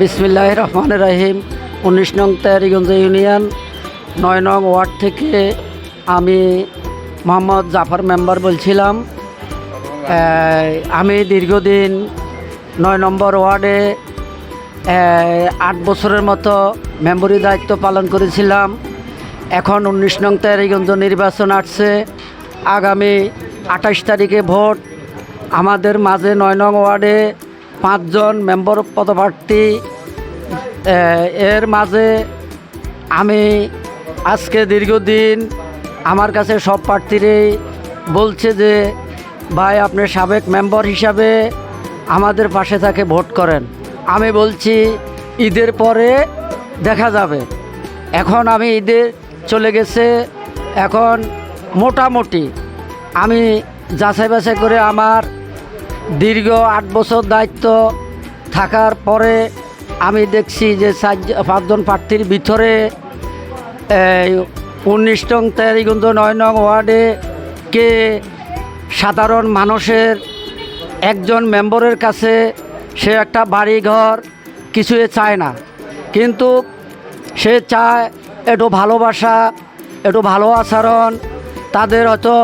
বিসমিল্লাহ রহমান রাহিম। উনিশ নং তেয়ারিগঞ্জ ইউনিয়ন, নয় নং ওয়ার্ড থেকে আমি মোহাম্মদ জাফর মেম্বার বলছিলাম। আমি দীর্ঘদিন নয় নম্বর ওয়ার্ডে আট বছরের মতো মেম্বরি দায়িত্ব পালন করেছিলাম। এখন উনিশ নং তেয়ারিগঞ্জ নির্বাচন আসছে। আগামী আঠাশ তারিখে ভোট। আমাদের মাঝে নয় নং ওয়ার্ডে পাঁচজন মেম্বার পদপ্রার্থী এর মাঝে আমি আজকে দীর্ঘদিন আমার কাছে সব প্রার্থীরাই বলছে যে, ভাই, আপনি সাবেক মেম্বার হিসাবে আমাদের পাশে থাকে, ভোট করেন। আমি বলছি, ঈদের পরে দেখা যাবে। এখন আমি ঈদে চলে গেছে। এখন মোটামুটি আমি যাচাই বাছাই করে আমার দীর্ঘ আট বছর দায়িত্ব থাকার পরে আমি দেখছি যে পাঁচজন প্রার্থীর ভিতরে উনিশ নং তেয়ারিগঞ্জ নয় নং ওয়ার্ডে কে সাধারণ মানুষের একজন মেম্বরের কাছে সে একটা বাড়ি ঘর কিছুই চায় না। কিন্তু সে চায় একটু ভালোবাসা, একটু ভালো আচরণ, তাদের হয়তো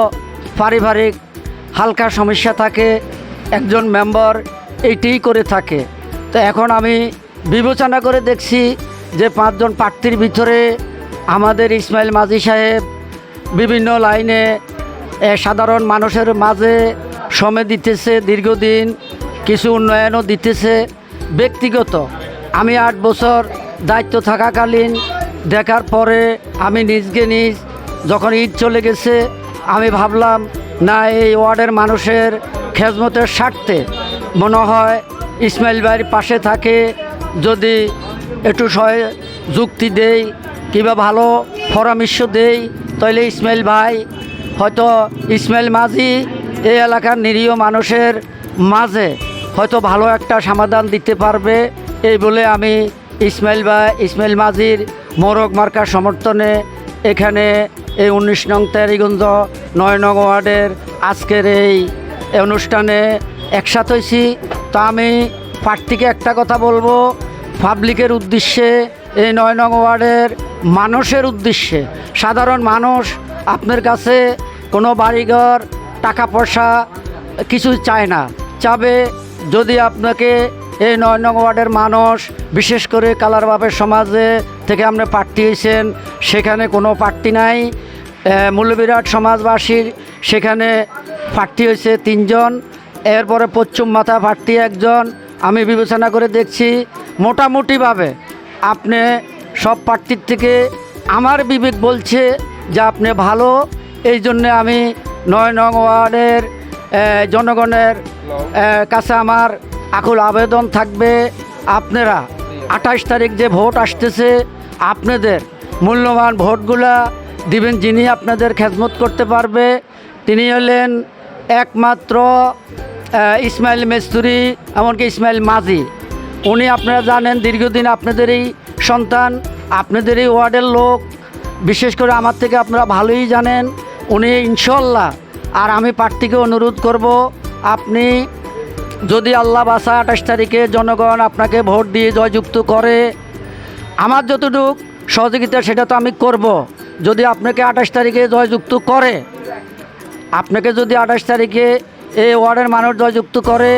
পারিবারিক হালকা সমস্যা থাকে একজন মেম্বার এইটিই করে থাকে। তো এখন আমি বিবেচনা করে দেখছি যে পাঁচজন প্রার্থীর ভিতরে আমাদের ইসমাইল মাঝি সাহেব বিভিন্ন লাইনে সাধারণ মানুষের মাঝে সময় দিতেছে, দীর্ঘদিন কিছু উন্নয়নও দিতেছে। ব্যক্তিগত, আমি আট বছর দায়িত্ব থাকাকালীন দেখার পরে আমি নিজকে নিজ, যখন ঈদ চলে গেছে, আমি ভাবলাম, না, এই ওয়ার্ডের মানুষের খেজমতের স্বার্থে। মনে হয় ইসমাইল ভাইয়ের পাশে থাকে, যদি একটু সহায় যুক্তি দেই কিংবা ভালো পরামর্শ দেই, তাহলে ইসমাইল ভাই হয়তো ইসমাইল মাঝি এই এলাকার নিরীহ মানুষের মাঝে হয়তো ভালো একটা সমাধান দিতে পারবে। এই বলে আমি ইসমাইল বা ইসমাইল মাঝির মোরগ মার্কার সমর্থনে এখানে এই উনিশ নং তেরিগঞ্জ নয় নং ওয়ার্ডের আজকের এই অনুষ্ঠানে একসাথ হয়েছি। তো আমি প্রার্থীকে একটা কথা বলব পাবলিকের উদ্দেশ্যে, এই নয় নং ওয়ার্ডের মানুষের উদ্দেশ্যে। সাধারণ মানুষ আপনার কাছে কোনো বাড়িঘর টাকা পয়সা কিছু চায় না। চাবে যদি আপনাকে এই নয় নং ওয়ার্ডের মানুষ, বিশেষ করে কালারবাবের সমাজে থেকে আপনি প্রার্থী হয়েছেন, সেখানে কোনো প্রার্থী নাই। মূল্যবিরাট সমাজবাসীর সেখানে প্রার্থী হয়েছে তিনজন, এরপরে পশ্চিম মাথা প্রার্থী একজন। আমি বিবেচনা করে দেখছি, মোটামুটিভাবে আপনি সব প্রার্থীর থেকে আমার বিবেক বলছে যে আপনি ভালো। এই জন্যে আমি নয় নং ওয়ার্ডের জনগণের কাছে আমার আকুল আবেদন থাকবে। আপনারা আঠাশ তারিখ যে ভোট আসতেছে, আপনাদের মূল্যবান ভোটগুলা দিবেন যিনি আপনাদের খেদমত করতে পারবে। তিনি হলেন একমাত্র ইসমাইল মেস্তুরি, এমনকি ইসমাইল মাঝি। উনি আপনারা জানেন দীর্ঘদিন আপনাদেরই সন্তান, আপনাদেরই ওয়ার্ডের লোক। বিশেষ করে আমার থেকে আপনারা ভালোই জানেন। উনি ইনশাল্লাহ আর আমি প্রার্থীকে অনুরোধ করব, আপনি যদি আল্লাহ বাসা আঠাশ তারিখে জনগণ আপনাকে ভোট দিয়ে জয়যুক্ত করে, আমার যতটুক সহযোগিতা সেটা তো আমি করব। যদি আপনাকে আঠাশ তারিখে জয়যুক্ত করে আপনাকে যদি আঠাশ তারিখে এই ওয়ার্ডের মানুষ জয়যুক্ত করে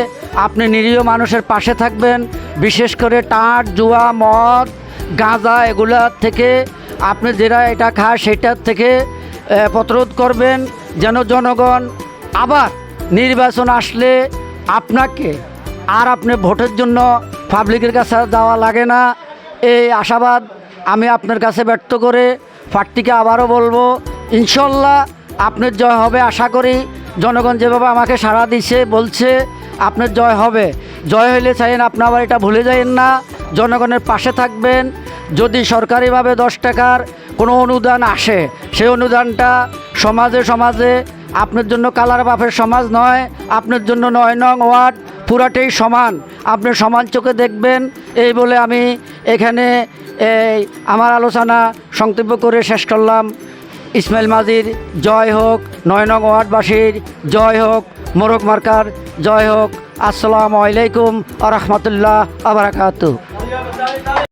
আপনি নিরীহ মানুষের পাশে থাকবেন, বিশেষ করে টাট জুয়া, মদ, গাঁজা এগুলা থেকে আপনি যেটা এটা খায় সেটার থেকে প্রতিরোধ করবেন যেন জনগণ আবার নির্বাচন আসলে আপনাকে আর আপনি ভোটের জন্য পাবলিকের কাছে যাওয়া লাগে না। এই আশাবাদ আমি আপনার কাছে ব্যর্থ করে প্রার্থীকে আবারও বলব, ইনশাল্লাহ আপনার জয় হবে আশা করি। জনগণ যেভাবে আমাকে সাড়া দিছে, বলছে, আপনার জয় হবে। জয় হইলে চাইন আপনি আবার এটা ভুলে যাইন না। জনগণের পাশে থাকবেন। যদি সরকারিভাবে দশ টাকার কোনো অনুদান আসে, সেই অনুদানটা সমাজে সমাজে আপনার জন্য কালার বাপের সমাজ নয়, আপনার জন্য নয় নং ওয়ার্ড, পুরাটাই সমান। আপনি সমান চোখে দেখবেন। এই বলে আমি এখানে এই আমার আলোচনা সংক্ষিপ্ত করে শেষ করলাম। ইসমাইল মাজির, জয় হোক নয় নং ওয়ার্ডবাসীর, জয় হোক, মোরগ মার্কার, জয় হোক, আসসালামু আলাইকুম আ রহমতুল্লাহ আবরাকাতু